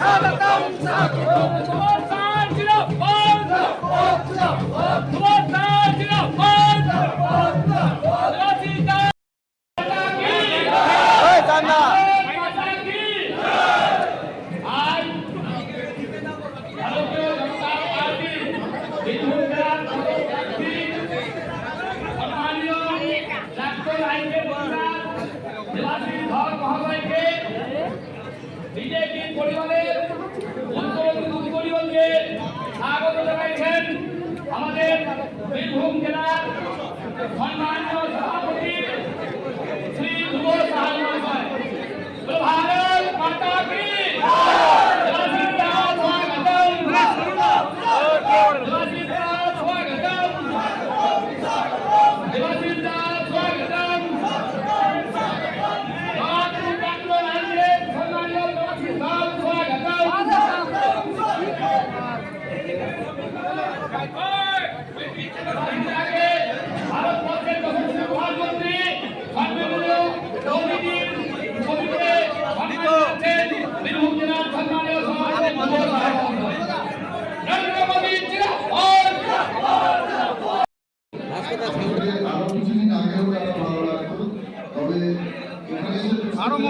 সাদা কাম সাদা কাম সাদা কাম সাদা কাম পরিবারের উত্তরবঙ্গ পরিবারকে স্বাগত জানাইছেন আমাদের বীরভূম জেলার সম্মানীয়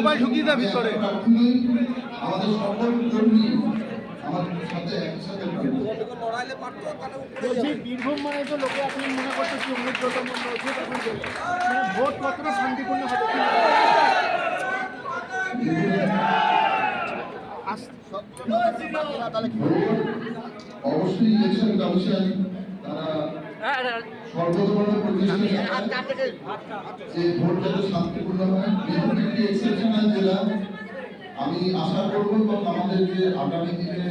মোবাইল ঢুকিয়ে দাও ভিতরে। আমাদের সকল কর্মী আমার সাথে একসাথে বীরভূম মানে তো লোকে আপনি মনে করতে কি উন্নত উচিত এখন ভোট কতটা শান্তিপূর্ণ হবে অবশ্যই ইলেকশন কমিশন আমি আশা করব এবং আমাদের যে আগামী দিনে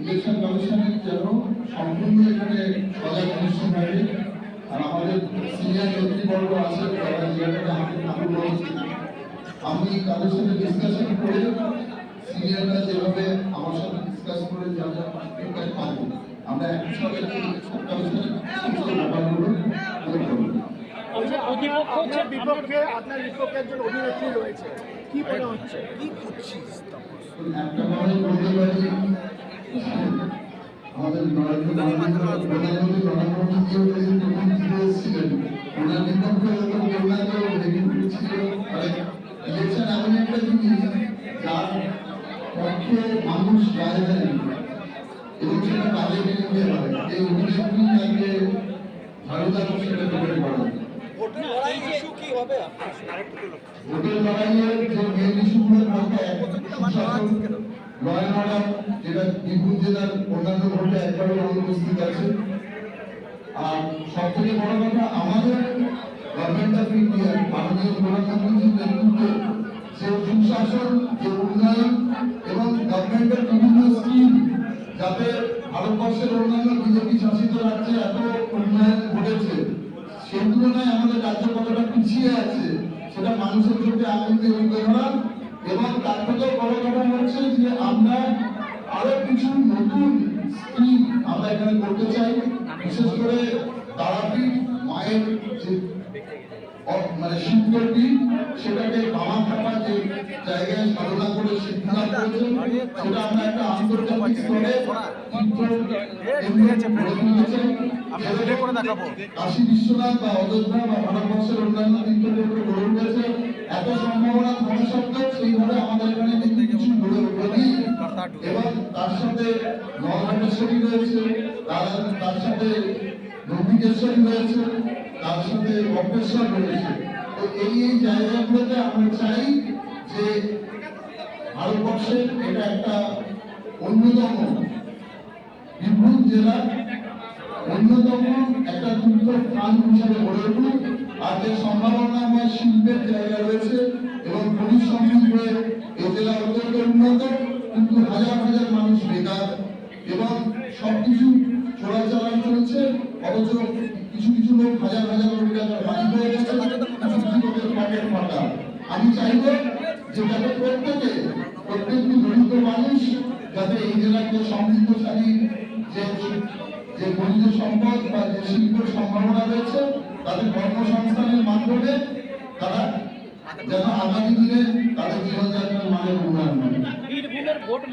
ইলেকশন কমিশনের যেন সম্পূর্ণ এখানে সজাগ দৃশ্য থাকে আর আমাদের সিনিয়র নেতৃবর্গ আছে আমি তাদের সাথে ডিসকাশন করে সিনিয়ররা যেভাবে আমার সাথে ডিসকাস করে যা যা ফিডব্যাক পাবো আমরা একই আপনার বিপক্ষে আপনার বিপক্ষে একজন অভিনেত্রী রয়েছে। কি মনে হচ্ছে? কি করছিস একটা কথা বলতে পারি আমাদের নরেন্দ্র প্রধানমন্ত্রী ওনার বিপক্ষে মানুষ রায় দেন এবং সেটা কাজে বিনিময়ে হয়। এই অভিনেত্রী তাকে ভারত সেটা প্রকাশ করেন ভোটের লড়াইয়ের যে মেন ইস্যুগুলোর মধ্যে সুশাসন ল অ্যান্ড অর্ডার যেটা বীরভূম জেলার অন্যান্য ভোটে একবারে অনুপস্থিত আছে। আর সব থেকে বড় কথা আমাদের গভর্নমেন্ট অফ ইন্ডিয়া মাননীয় প্রধানমন্ত্রীর নেতৃত্বে যে সুশাসন যে উন্নয়ন এবং গভর্নমেন্টের বিভিন্ন স্কিম ভারতবর্ষের অন্যান্য বিজেপি শাসিত রাজ্যে এত উন্নয়ন ঘটেছে, সেই তুলনায় আমাদের রাজ্য কতটা পিছিয়ে আছে, সেটা মানুষের চোখে আনন্দে তুলে এবং তার থেকেও বড় কথা হচ্ছে যে আমরা আরও কিছু নতুন স্কিম আমরা এখানে করতে চাই, বিশেষ করে অ- মানে শিবগড়টি সেটাকে বামা থাকা যে জায়গায় সাধনা করে শিক্ষা করেছে, সেটা আমরা একটা আন্তর্জাতিক স্তরে। কাশী বিশ্বনাথ বা অযোধ্যা বা ভারতবর্ষের অন্যান্য তীর্থক্ষেত্র গড়ে উঠেছে এত সম্ভাবনা থাকা সত্ত্বেও সেইভাবে আমাদের এখানে কিন্তু কিছু গড়ে ওঠেনি এবং তার সাথে নবঘটেশ্বরী রয়েছে, তার সাথে রবিকেশ্বরী রয়েছে তার সাথে বক্রেশ্বর রয়েছে তো এই এই জায়গাগুলোতে আমরা চাই যে ভারতবর্ষের এটা একটা অন্যতম বীরভূম জেলা, অন্যতম একটা তীর্থ স্থান হিসাবে গড়ে উঠুক। আর যে সম্ভাবনাময় শিল্পের জায়গা রয়েছে এবং খনিজ সমৃদ্ধ এই জেলা অত্যন্ত উন্নত, কিন্তু হাজার হাজার মানুষ বেকার এবং সবকিছু চোরাচালান চলছে, অথচ লোক হাজার হাজার কোটি টাকার মালিক হয়ে গেছে পকেট ফাটা আমি চাইব যে যাতে প্রত্যেকে প্রত্যেকটি দরিদ্র মানুষ যাতে এই জেলাকে সমৃদ্ধশালী যে যে খনিজ সম্পদ বা যে শিল্পের সম্ভাবনা রয়েছে, তাদের কর্মসংস্থানের মাধ্যমে তারা যেন আগামী দিনে তাদের জীবনযাত্রার মানের উন্নয়ন হয়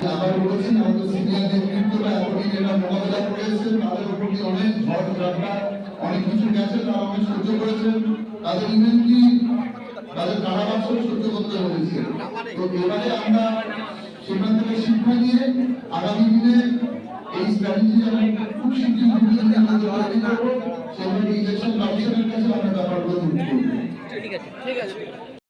আবার বলেছি আমাদের সিনিয়র নেতৃত্বরা এতদিন এটা মোকাবেলা তাদের দিয়ে অনেক ঝড় ঝাপটা কিছু গেছে তারা অনেক সহ্য করেছেন, তাদের ইভেন্টলি তাদের কারাবাসও সহ্য করতে হয়েছে। তো এবারে আমরা সেখান থেকে শিক্ষা নিয়ে আগামী দিনে এই স্ট্র্যাটেজি আমরা খুব শীঘ্রই বিভিন্ন জায়গায় তৈরি করব সেভাবে ইলেকশন কমিশনের কাছে আমরা ব্যাপারগুলো ঠিক আছে ঠিক আছে।